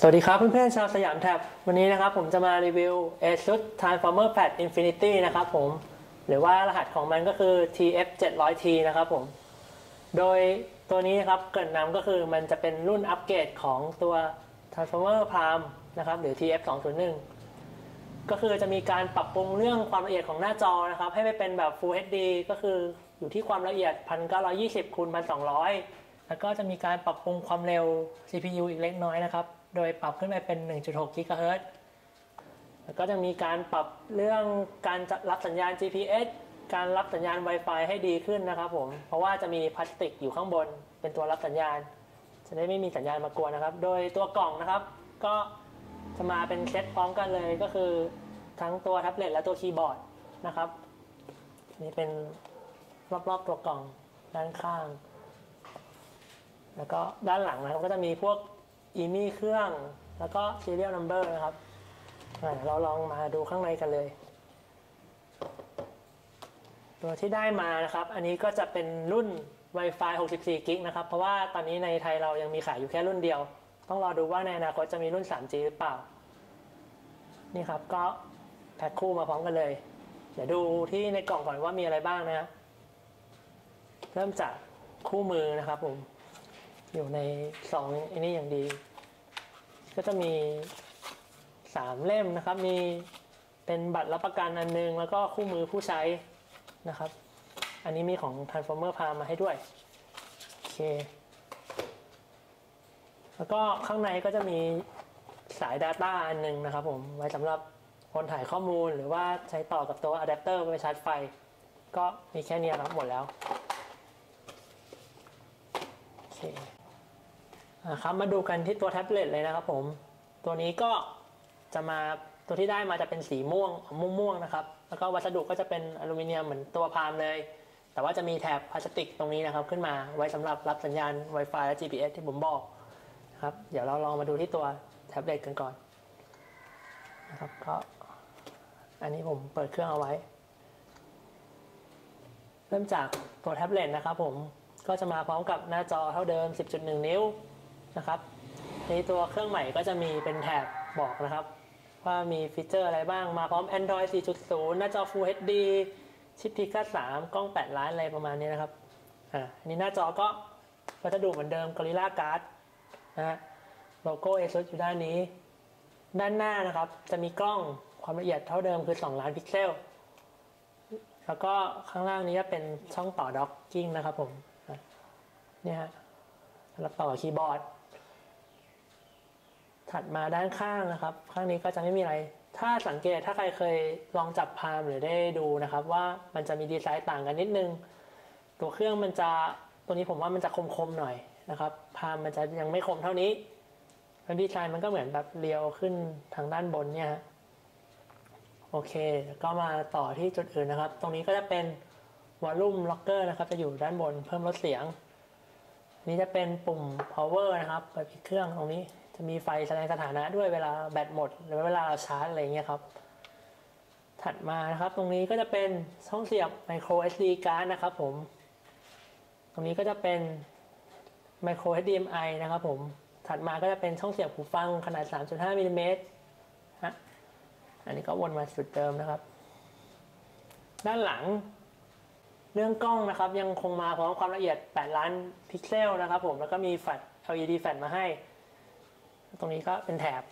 สวัสดีครับเพื่อนๆชาวสยามแท็บวันนี้นะครับผมจะมารีวิว ASUS Transformer Pad Infinity นะครับผมหรือว่ารหัสของมันก็คือ TF 700T นะครับผมโดยตัวนี้นะครับเกิดนำก็คือมันจะเป็นรุ่นอัปเกรดของตัว Transformer Prime นะครับหรือ TF 201ก็คือจะมีการปรับปรุงเรื่องความละเอียดของหน้าจอนะครับให้ไปเป็นแบบ Full HD ก็คืออยู่ที่ความละเอียด 1920คูณ1200 แล้วก็จะมีการปรับปรุงความเร็ว CPU อีกเล็กน้อยนะครับ โดยปรับขึ้นไปเป็น 1.6 GHz แล้วก็จะมีการปรับเรื่องการรับสัญญาณ GPS การรับสัญญาณ Wi-Fi ให้ดีขึ้นนะครับผม เพราะว่าจะมีพลาสติกอยู่ข้างบนเป็นตัวรับสัญญาณ จะได้ไม่มีสัญญาณมากวนนะครับ โดยตัวกล่องนะครับ ก็จะมาเป็นเซตพร้อมกันเลยก็คือทั้งตัวแท็บเล็ตและตัวคีย์บอร์ดนะครับ นี่เป็นรอบๆตัวกล่องด้านข้าง แล้วก็ด้านหลังนะครับก็จะมีพวก อีมี่เครื่อง แล้วก็ serial number นะครับเราลองมาดูข้างในกันเลย ตัวที่ได้มานะครับ อันนี้ก็จะเป็นรุ่น Wi-Fi 64กิกนะครับ เพราะว่าตอนนี้ในไทยเรายังมีขายอยู่แค่รุ่นเดียว ต้องรอดูว่าในอนาคตจะมีรุ่น 3G หรือเปล่า นี่ครับก็แพ็คคู่มาพร้อมกันเลย เดี๋ยวดูที่ในกล่องก่อนว่ามีอะไรบ้างนะฮะเริ่มจากคู่มือนะครับผม อยู่ในสองอันนี้อย่างดี ก็จะมีสามเล่มนะครับ มีเป็นบัตรรับประกันอันนึง แล้วก็คู่มือผู้ใช้นะครับ อันนี้มีของ Transformer พามาให้ด้วย โอเค แล้วก็ข้างในก็จะมีสาย Data อันหนึงนะครับผม ไว้สำหรับคนถ่ายข้อมูลหรือว่าใช้ต่อกับตัวอะแดปเตอร์ไปชาร์จไฟ ก็มีแค่นี้ครับหมดแล้ว โอเค ครับมาดูกันที่ตัวแท็บเล็ตเลยนะครับผมตัวนี้ก็จะมาตัวที่ได้มาจะเป็นสีม่วงม่วงๆนะครับ แล้วก็วัสดุก็จะเป็นอลูมิเนียมเหมือนตัวพามเลย แต่ว่าจะมีแถบพลาสติกตรงนี้นะครับ ขึ้นมาไว้สำหรับรับสัญญาณ Wi-Fi และ GPS ที่ผมบอกนะครับเดี๋ยวเราลองมาดูที่ตัวแท็บเล็ตกันก่อนนะครับก็อันนี้ผมเปิดเครื่องเอาไว้ เริ่มจากตัวแท็บเล็ตนะครับผมก็จะมาพร้อมกับหน้าจอเท่าเดิม 10.1 นิ้ว นะครับในตัวเครื่องใหม่ก็จะมีเป็นแถบบอกนะครับ ว่ามีฟีเจอร์อะไรบ้างมาพร้อม Android 4.0 หน้าจอ Full HD ชิป Pica 3 กล้อง 8 ล้านอะไรประมาณนี้นะครับอ่าอันนี้หน้าจอก็วัสดุเหมือนเดิม Gorilla Glass นะฮะโลโก้ ASUS อยู่ด้านนี้ ด้านหน้านะครับ จะมีกล้องความละเอียดเท่าเดิมคือ 2 ล้านพิกเซล แล้วก็ข้างล่างนี้จะเป็นช่องต่อด็อกกิ้งนะครับผมเนี่ยฮะสำหรับต่อคีย์บอร์ด ถัดมาด้านข้างนะครับ ข้างนี้ก็จะไม่มีอะไร ถ้าสังเกตถ้าใครเคยลองจับพามหรือได้ดูนะครับ ว่ามันจะมีดีไซน์ต่างกันนิดนึง ตัวเครื่องมันจะตัวนี้ผมว่ามันจะคมๆหน่อยนะครับ พามมันจะยังไม่คมเท่านี้แล้วดีไซน์มันก็เหมือนแบบเรียวขึ้นทางด้านบนเนี่ยโอเคแล้วก็มาต่อที่จุดอื่นนะครับ ตรงนี้ก็จะเป็นวอลลุ่มล็อกเกอร์นะครับ จะอยู่ด้านบนเพิ่มลดเสียง นี่จะเป็นปุ่ม power นะครับ เปิดปิดเครื่องตรงนี้ จะมีไฟแสดงสถานะด้วยเวลาแบตหมด หรือเวลาเราชาร์จอะไรเงี้ยครับ ถัดมานะครับตรงนี้ก็จะเป็นช่องเสียบ micro SD card นะครับผม ตรงนี้ก็จะเป็น micro HDMI นะครับผม ถัดมาก็จะเป็นช่องเสียบหูฟังขนาด 3.5มิลลิเมตรฮะอันนี้ก็วนมาจุดเดิมนะครับ ด้านหลัง เรื่องกล้องนะครับ ยังคงมาพร้อมความละเอียด 8 ล้านพิกเซลนะครับผมแล้วก็มีแฟลช LED แฟลชมาให้ ตรงนี้ก็เป็นแถบ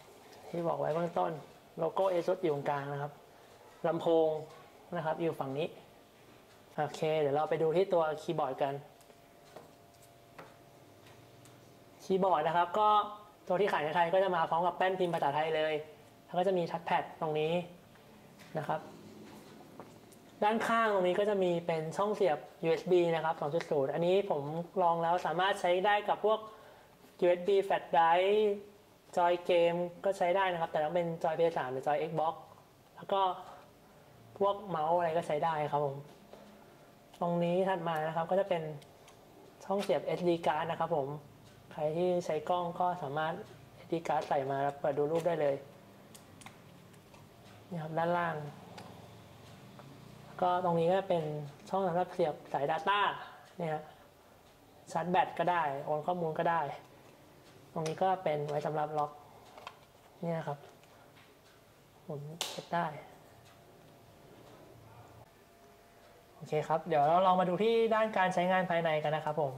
ที่บอกไว้เบื้องต้นโลโก้ ASUS อยู่ตรงกลางนะครับลำโพงนะครับอยู่ฝั่งนี้โอเค เดี๋ยวเราไปดูที่ตัวคีย์บอร์ดกัน คีย์บอร์ดนะครับ ก็ตัวที่ขายในไทยก็จะมาพร้อมกับแป้นพิมพ์ภาษาไทยเลยแล้วก็จะมีทัชแพดตรงนี้นะครับ ด้านข้างตรงนี้ก็จะมีเป็นช่องเสียบ USB นะครับ 2.0 อันนี้ผมลองแล้วสามารถใช้ได้กับพวก USB flash drive จอยเกมก็ใช้ได้นะครับ แต่ต้องเป็นจอย PS3 หรือจอย Xbox แล้วก็พวกเมาส์อะไรก็ใช้ได้ครับผม ตรงนี้ถัดมานะครับก็จะเป็นช่องเสียบ SD card นะครับผม ใครที่ใช้กล้องก็สามารถ SD card ใส่มาแล้วเปิดดูรูปได้เลยนี่ครับด้านล่าง ก็ตรงนี้ก็เป็นช่องสำหรับเสียบสาย Data เนี่ยชาร์จแบตก็ได้ โอนข้อมูลก็ได้ รงนี้ก็เป็นไว้สำหรับล็อกเนี่ยครับหมุนเช็ดได้โอเคครับ เดี๋ยวเราลองมาดูที่ด้านการใช้งานภายในกันนะครับผม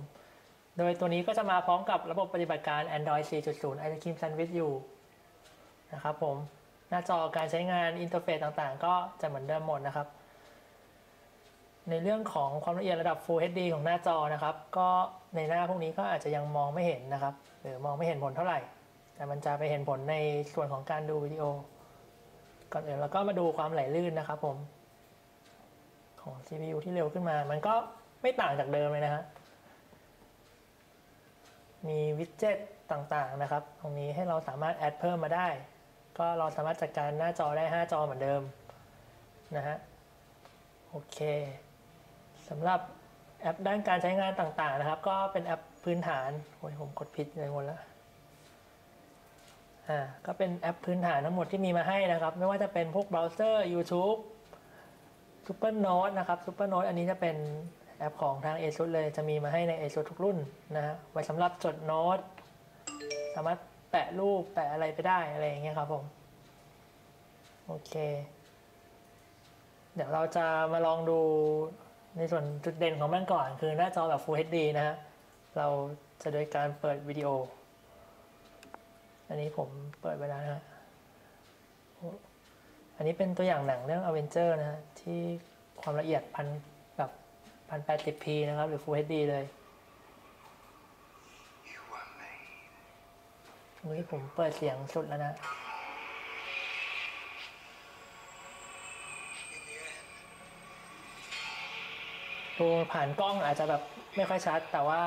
โดยตัวนี้ก็จะมาพร้อมกับระบบปฏิบัติการ Android 4.0 Ice Cream Sandwich U นะครับผม หน้าจอการใช้งานอินเทอร์เฟซต่างๆ ก็จะเหมือนเดิมหมดนะครับ ในเรื่องของความละเอียดระดับ Full HD ของหน้าจอนะครับ ก็ในหน้าพวกนี้ก็อาจจะยังมองไม่เห็นนะครับ หรือมองไม่เห็นผลเท่าไหร่ แต่มันจะไปเห็นผลในส่วนของการดูวิดีโอ ก่อนอื่นเราก็มาดูความไหลลื่นนะครับผม ของ CPU ที่เร็วขึ้นมา มันก็ไม่ต่างจากเดิมเลยนะฮะ มีวิดเจ็ตต่างๆนะครับ ตรงนี้ให้เราสามารถแอดเพิ่มมาได้ ก็เราสามารถจัดการหน้าจอได้ 5 จอเหมือนเดิมนะฮะ โอเค สำหรับแอปด้านการใช้งานต่างๆนะครับ ก็เป็นแอปพื้นฐานโอ้ยผมกดผิดเลยหมดแล้วอ่าก็เป็นแอปพื้นฐานทั้งหมดที่มีมาให้นะครับ ไม่ว่าจะเป็นพวกเบราว์เซอร์ YouTube Supernote นะครับ Supernote อันนี้จะเป็นแอปของทาง ASUS เลยจะมีมาให้ใน ASUS ทุกรุ่นนะฮะไว้สำหรับจดโน้ต สามารถแปะรูปแปะอะไรไปได้อะไรอย่างเงี้ยครับผมโอเค เดี๋ยวเราจะมาลองดู ในส่วนจุดเด่นของมันก่อน คือหน้าจอแบบ Full HD นะฮะ เราจะโดยการเปิดวิดีโอ อันนี้ผมเปิดไปแล้วนะฮะ อันนี้เป็นตัวอย่างหนังเรื่อง Avenger นะฮะ ที่ความละเอียดพันแบบพันแปดสิบพีนะครับ หรือ Full HD เลย You were made. ตรงนี้ผมเปิดเสียงสุดแล้วนะ ดูผ่านกล้องอาจจะแบบไม่ค่อยชัด แต่ว่า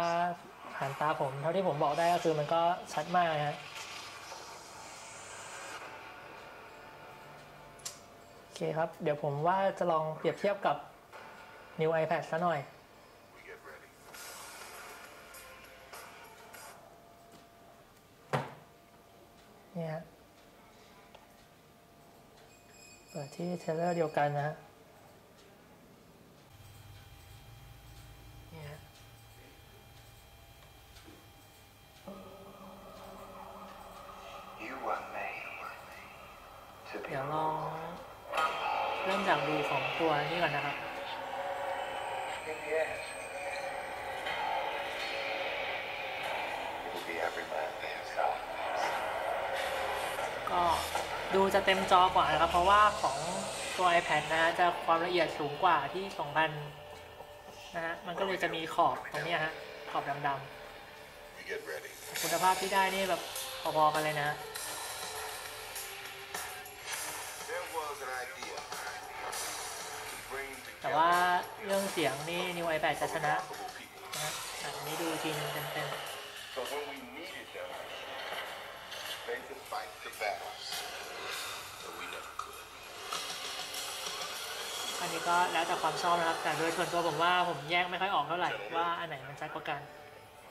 ผ่านตาผม เท่าที่ผมบอกได้ก็คือมันก็ชัดมากนะฮะโอเคครับ เดี๋ยวผมว่าจะลองเปรียบเทียบกับ New iPad ซะหน่อยเนี่ยเปิดที่เทเลอร์เดียวกันนะฮะ You were made to be เดี๋ยวลองเริ่มจากดูของตัวนี้ก่อนนะครับ in the end. It'll be every man for himself. ก็ดูจะเต็มจอกว่านะครับ เพราะว่าของตัว iPad นะจะความละเอียดสูงกว่าที่ 2,000 นะฮะ มันก็เลยจะมีขอบตรงนี้ฮะ ขอบดำๆ คุณภาพที่ได้นี่แบบพอๆกันเลยนะแต่ว่าเรื่องเสียงนี่ New iPad จะชนะนะฮะอะอันนี้ดูทีนึงเต็ม So the battles that we never could. ๆอันนี้ก็แล้วแต่ความชอบนะครับ แต่โดยส่วนตัวผมว่าผมแยกไม่ค่อยออกเท่าไหร่ว่าอันไหนมันชัดกว่ากัน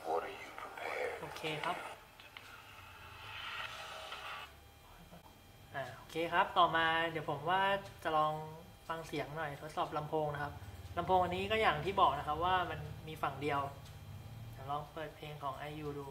What are you prepared? โอเคครับอ่าโอเคครับ ต่อมาเดี๋ยวผมว่าจะลองฟังเสียงหน่อยทดสอบลำโพงนะครับลำโพงอันนี้ก็อย่างที่บอกนะครับว่ามันมีฝั่งเดียวเดี๋ยวลองเปิดเพลงของ IU ดู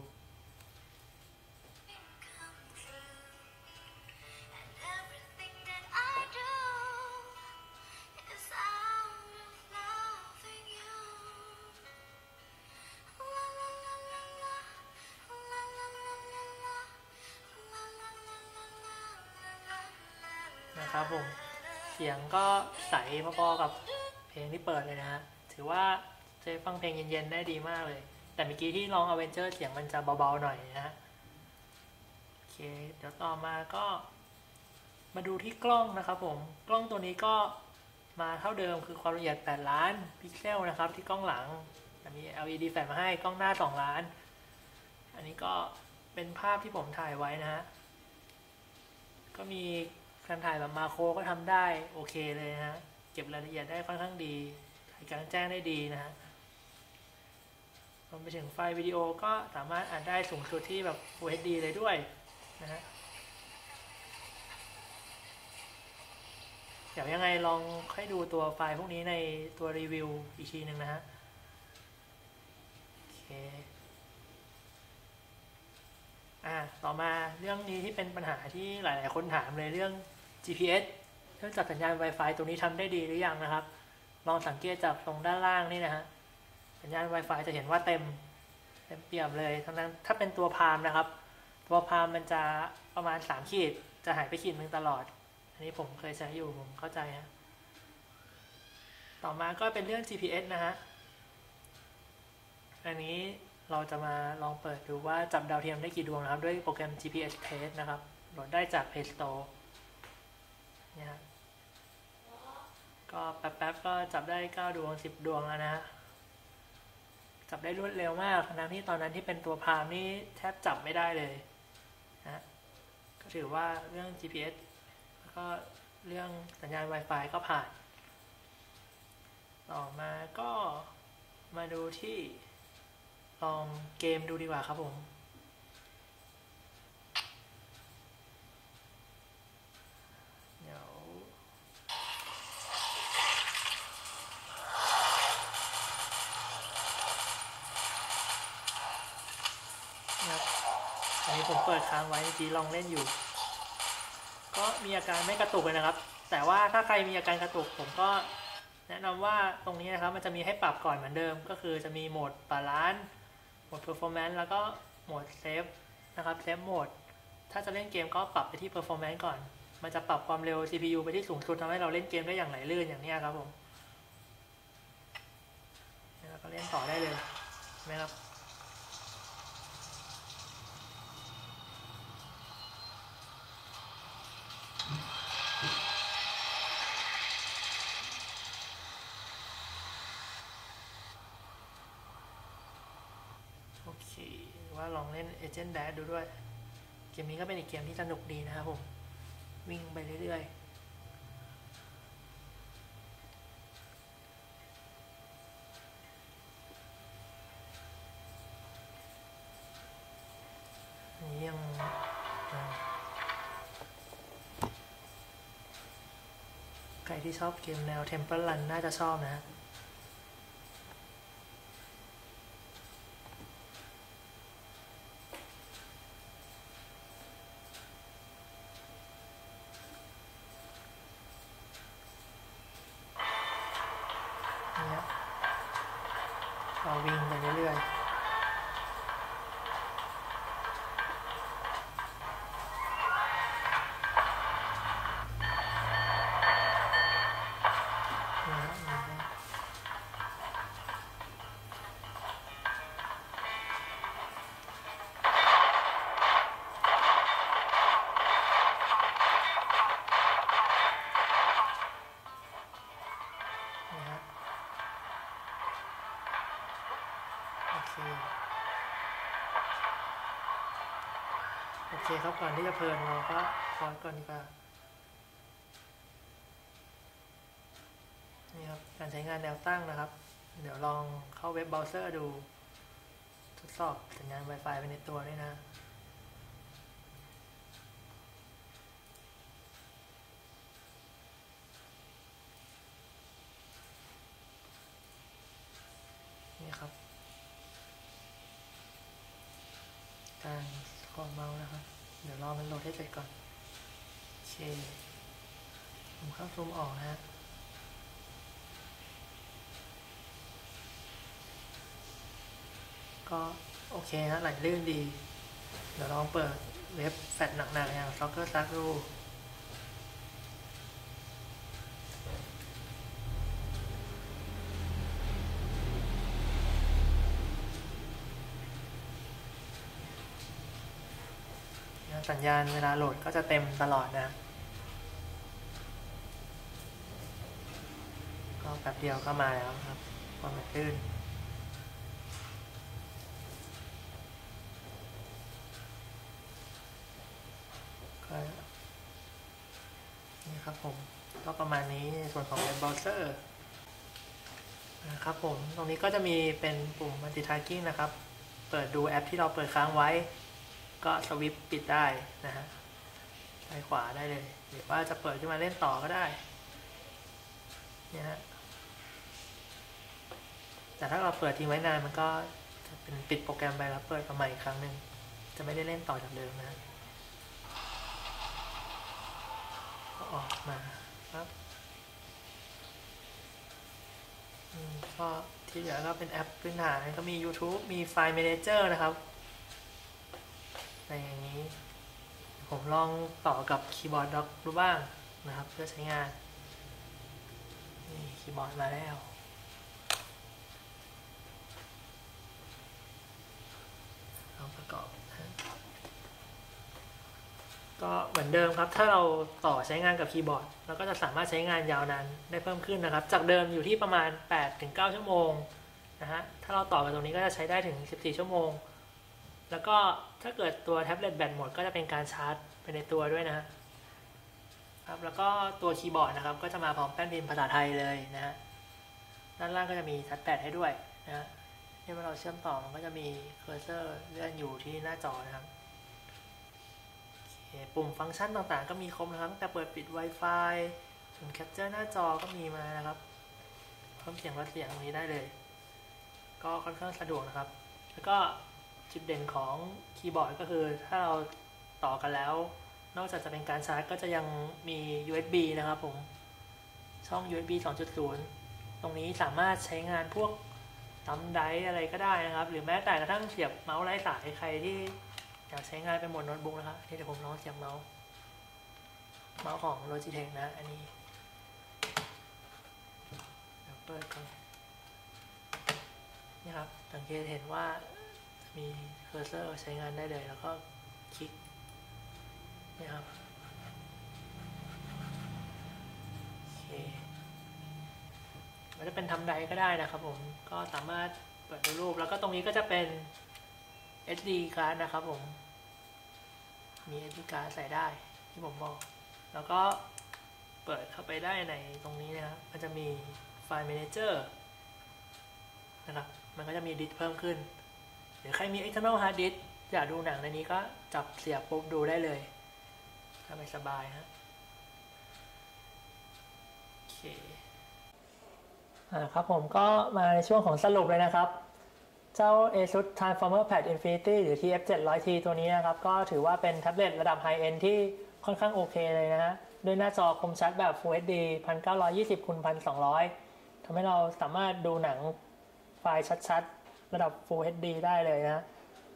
นะครับผม เสียงก็ใสพอๆกับเพลงที่เปิดเลยนะฮะ ถือว่าใช้ฟังเพลงเย็นๆได้ดีมากเลย แต่เมื่อกี้ที่ลอง a v e n g e r เสียงมันจะเบาๆหน่อยนะฮะ โอเค เดี๋ยวต่อมาก็ มาดูที่กล้องนะครับผม กล้องตัวนี้ก็มาเท่าเดิมคือความละเอียด 8 ล้านพิกเซลนะครับ ที่กล้องหลังมี LED แฟลชมาให้กล้องหน้า 2 ล้าน อันนี้ก็เป็นภาพที่ผมถ่ายไว้นะฮะ ก็มี การถ่ายแบบมาโครก็ทำได้โอเคเลยนะฮะ เก็บรายละเอียดได้ค่อนข้างดี ถ่ายกลางแจ้งได้ดีนะฮะรวมไปถึงไฟล์วิดีโอก็สามารถอ่านได้สูงสุดที่แบบ Full HD เลยด้วยนะฮะเดี๋ยวยังไงลองให้ดูตัวไฟล์พวกนี้ในตัวรีวิวอีกทีหนึ่งนะฮะ โอเค อ่า ต่อมาเรื่องนี้ที่เป็นปัญหาที่หลาย ๆ คนถามเลยเรื่อง GPS เครื่องจับสัญญาณ Wi-Fi ตัวนี้ทำได้ดีหรือยังนะครับ ลองสังเกตจากตรงด้านล่างนี่นะฮะสัญญาณ Wi-Fi จะเห็นว่าเต็มเต็มเปี่ยมเลยทั้งนั้นถ้าเป็นตัวพามนะครับ ตัวพามมันจะประมาณ 3 ขีดจะหายไปขีดหนึ่งตลอด อันนี้ผมเคยใช้อยู่ผมเข้าใจฮะต่อมาก็เป็นเรื่อง GPS นะฮะอันนี้เราจะมาลองเปิดดูว่าจับดาวเทียมได้กี่ดวงนะครับ ด้วยโปรแกรม GPS Test นะครับโหลดได้จาก Play Store นี่ยฮะก็แป๊บๆก็จับได้ 9 ดวง 10 ดวงแล้วนะฮะจับได้รวดเร็วมากทั้งที่ตอนนั้นที่เป็นตัวพามนี่แทบจับไม่ได้เลยนะก็ถือว่าเรื่อง GPS แล้วก็เรื่องสัญญาณ Wi-Fi ก็ผ่าน ต่อมาก็มาดูที่ลองเกมดูดีกว่าครับผม ค้างไว้เมื่อกี้ลองเล่นอยู่ ก็มีอาการไม่กระตุกเลยนะครับ แต่ว่าถ้าใครมีอาการกระตุกผมก็แนะนำว่าตรงนี้นะครับมันจะมีให้ปรับก่อนเหมือนเดิม ก็คือจะมีโหมดบาลานซ์โหมด performance แล้วก็โหมดเซฟนะครับเซฟโหมดถ้าจะเล่นเกมก็ปรับไปที่ performance ก่อน มันจะปรับความเร็ว CPU ไปที่สูงสุดทำให้เราเล่นเกมได้อย่างไหลลื่นอย่างนี้ครับผมแล้วก็เล่นต่อได้เลยใช่ไหมครับ โอเค ว่าลองเล่น Agent Dash ดูด้วย เกมนี้ก็เป็นอีกเกมที่สนุกดีนะครับผม วิ่งไปเรื่อยๆ ที่ชอบเกมแนว Temple Run น่าจะชอบนะ เค โอเคครับก่อนที่จะเพลินเราก็พอดก่อนดีกว่านี่ครับการใช้งานแนวตั้งนะครับ เดี๋ยวลองเข้าเว็บเบราว์เซอร์ดู ทดสอบสัญญาณ Wi-Fi ไปในตัวด้วยนะนี่ครับ การ ของเมาส์นะครับ เดี๋ยวรอมันโหลดให้เสร็จก่อนเชผมเข้าซูมออกนะฮะก็โอเคฮะไหลลื่นดี เดี๋ยวลองเปิดเว็บแฟลชหนักๆอย่าง Soccer Start ดู สัญญาณเวลาโหลดก็จะเต็มตลอดนะก็แป๊บเดียวก็มาแล้วครับความมันลื่นก็นี่ครับผมก็ประมาณนี้ในส่วนของเว็บเบราว์เซอร์นะครับผม ตรงนี้ก็จะมีเป็นปุ่ม multitasking นะครับ เปิดดูแอปที่เราเปิดค้างไว้ ก็สวิปปิดได้นะฮะซ้ายขวาได้เลยหรือว่าจะเปิดขึ้นมาเล่นต่อก็ได้เนี่ยฮะแต่ถ้าเราเปิดทิ้งไว้นานมันก็จะเป็นปิดโปรแกรมไปแล้วเปิดมาใหม่อีกครั้งหนึ่งจะไม่ได้เล่นต่อจากเดิมนะก็ออกมาครับอืมก็ที่เหลือก็เป็นแอปพื้นฐานก็มี YouTube มีไฟล์ Manager นะครับ อะไรอย่างนี้ ผมลองต่อกับคีย์บอร์ดด็อกดูบ้างนะครับ เพื่อใช้งาน นี่คีย์บอร์ดมาแล้วลองประกอบก็เหมือนเดิมครับ ถ้าเราต่อใช้งานกับคีย์บอร์ดเราก็จะสามารถใช้งานยาวนานได้เพิ่มขึ้นนะครับ จากเดิมอยู่ที่ประมาณ 8-9 ชั่วโมงนะฮะ ถ้าเราต่อกับตรงนี้ก็จะใช้ได้ถึง 14 ชั่วโมง แล้วก็ถ้าเกิดตัวแท็บเล็ตแบตหมดก็จะเป็นการชาร์จไปในตัวด้วยนะครับแล้วก็ตัวคีย์บอร์ดนะครับ ก็จะมาพร้อมแป้นพิมพ์ภาษาไทยเลยนะฮะด้านล่างก็จะมีทัชแพดให้ด้วยนะฮะที่เมื่อเราเชื่อมต่อมันก็จะมีเคอร์เซอร์เลื่อนอยู่ที่หน้าจอนะครับปุ่มฟังก์ชันต่างๆ ก็มีครบนะครับตั้งแต่เปิดปิด Wi-Fi ถึงแคปเจอร์หน้าจอก็มีมานะครับเพิ่มเสียงลดเสียงตรงนี้ได้เลย ก็ค่อนข้างสะดวกนะครับ แล้วก็ จุดเด่นของคีย์บอร์ดก็คือถ้าเราต่อกันแล้ว นอกจากจะเป็นการชาร์จก็จะยังมี USB นะครับผม ช่อง USB 2.0 ตรงนี้สามารถใช้งานพวกทำไดอะไรก็ได้นะครับ หรือแม้แต่กระทั่งเสียบเมาส์ไร้สายใครที่อยากใช้งานเป็นโหมดโน้ตบุ๊กนะครับนี่เดี๋ยวผมลองเสียบเมาส์เมาส์ของ Logitech นะ อันนี้เดี๋ยวเปิดก่อนนี่ครับสังเกตเห็นว่า มีเคอร์เซอร์ใช้งานได้เลยแล้วก็คลิกนี่ครับโอเคมันจะเป็นทำไดก็ได้นะครับผมก็สามารถเปิดดูรูป แล้วก็ตรงนี้ก็จะเป็น SD card นะครับผม มี SD card ใส่ได้ที่ผมบอก แล้วก็เปิดเข้าไปได้ในตรงนี้นะครับ มันจะมีไฟล์ Manager นะครับ มันก็จะมีดิสเพิ่มขึ้น หรือใครมี external hard disk อยากดูหนังในนี้ก็จับเสียบปุ๊บดูได้เลยสบายสบายฮะโอเคอ่าครับผมก็มาในช่วงของสรุปเลยนะครับ เจ้า ASUS Transformer Pad Infinity หรือ TF 700T ตัวนี้นะครับ ก็ถือว่าเป็นแท็บเล็ตระดับไฮเอนที่ค่อนข้างโอเคเลยนะฮะด้วยหน้าจอคมชัดแบบ Full HD 1920คูณ1200ทำให้เราสามารถดูหนังไฟล์ชัดๆ ระดับ Full HD ได้เลยนะ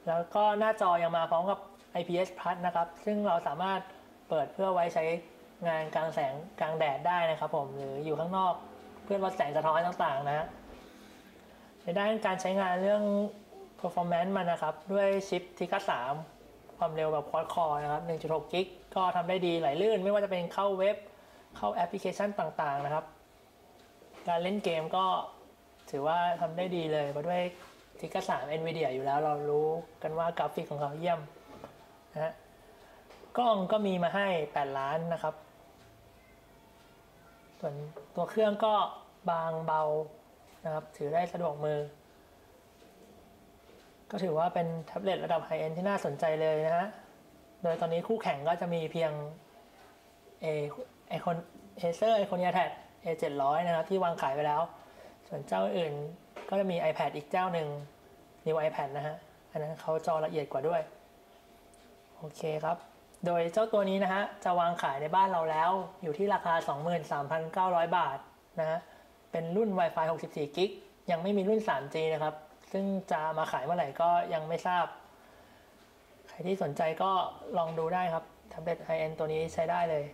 แล้วก็หน้าจอยังมาพร้อมกับ IPS Plus นะครับ ซึ่งเราสามารถเปิดเพื่อไว้ใช้งานกลางแสงกลางแดดได้นะครับผม หรืออยู่ข้างนอกเพื่อลดแสงสะท้อนต่างๆ นะในด้านการใช้งานเรื่อง performance มันนะครับ ด้วยชิป Tika 3ความเร็วแบบ quad core นะครับ 1.6 กิก ก็ทำได้ดีไหลลื่น ไม่ว่าจะเป็นเข้าเว็บ เข้าแอปพลิเคชันต่างๆ นะครับ การเล่นเกมก็ถือว่าทำได้ดีเลยเพราะด้วย Tika 3 NVIDIA อยู่แล้วเรารู้กันว่ากราฟิกของเขาเยี่ยมนะฮะกล้องก็มีมาให้ 8 ล้านนะครับ ส่วนตัวเครื่องก็บางเบานะครับ ถือได้สะดวกมือ ก็ถือว่าเป็นแท็บเล็ตระดับไฮเอนที่น่าสนใจเลยนะฮะ โดยตอนนี้คู่แข่งก็จะมีเพียงเอไอคอนเอเซอร์ไอคอนยาแท็เอเจ็ดร้อยนะครับ ที่วางขายไปแล้ว ส่วนเจ้าอื่น ก็จะมี iPad อีกเจ้าหนึ่ง New iPad นะฮะ อันนั้นเขาจอละเอียดกว่าด้วย โอเคครับ โดยเจ้าตัวนี้นะฮะ จะวางขายในบ้านเราแล้ว อยู่ที่ราคา 23,900 บาทนะฮะ เป็นรุ่น Wi-Fi 64กิกยังไม่มีรุ่น 3G นะครับ ซึ่งจะมาขายเมื่อไหร่ก็ยังไม่ทราบ ใครที่สนใจก็ลองดูได้ครับแท็บเล็ตไฮเอนตัวนี้ใช้ได้เลย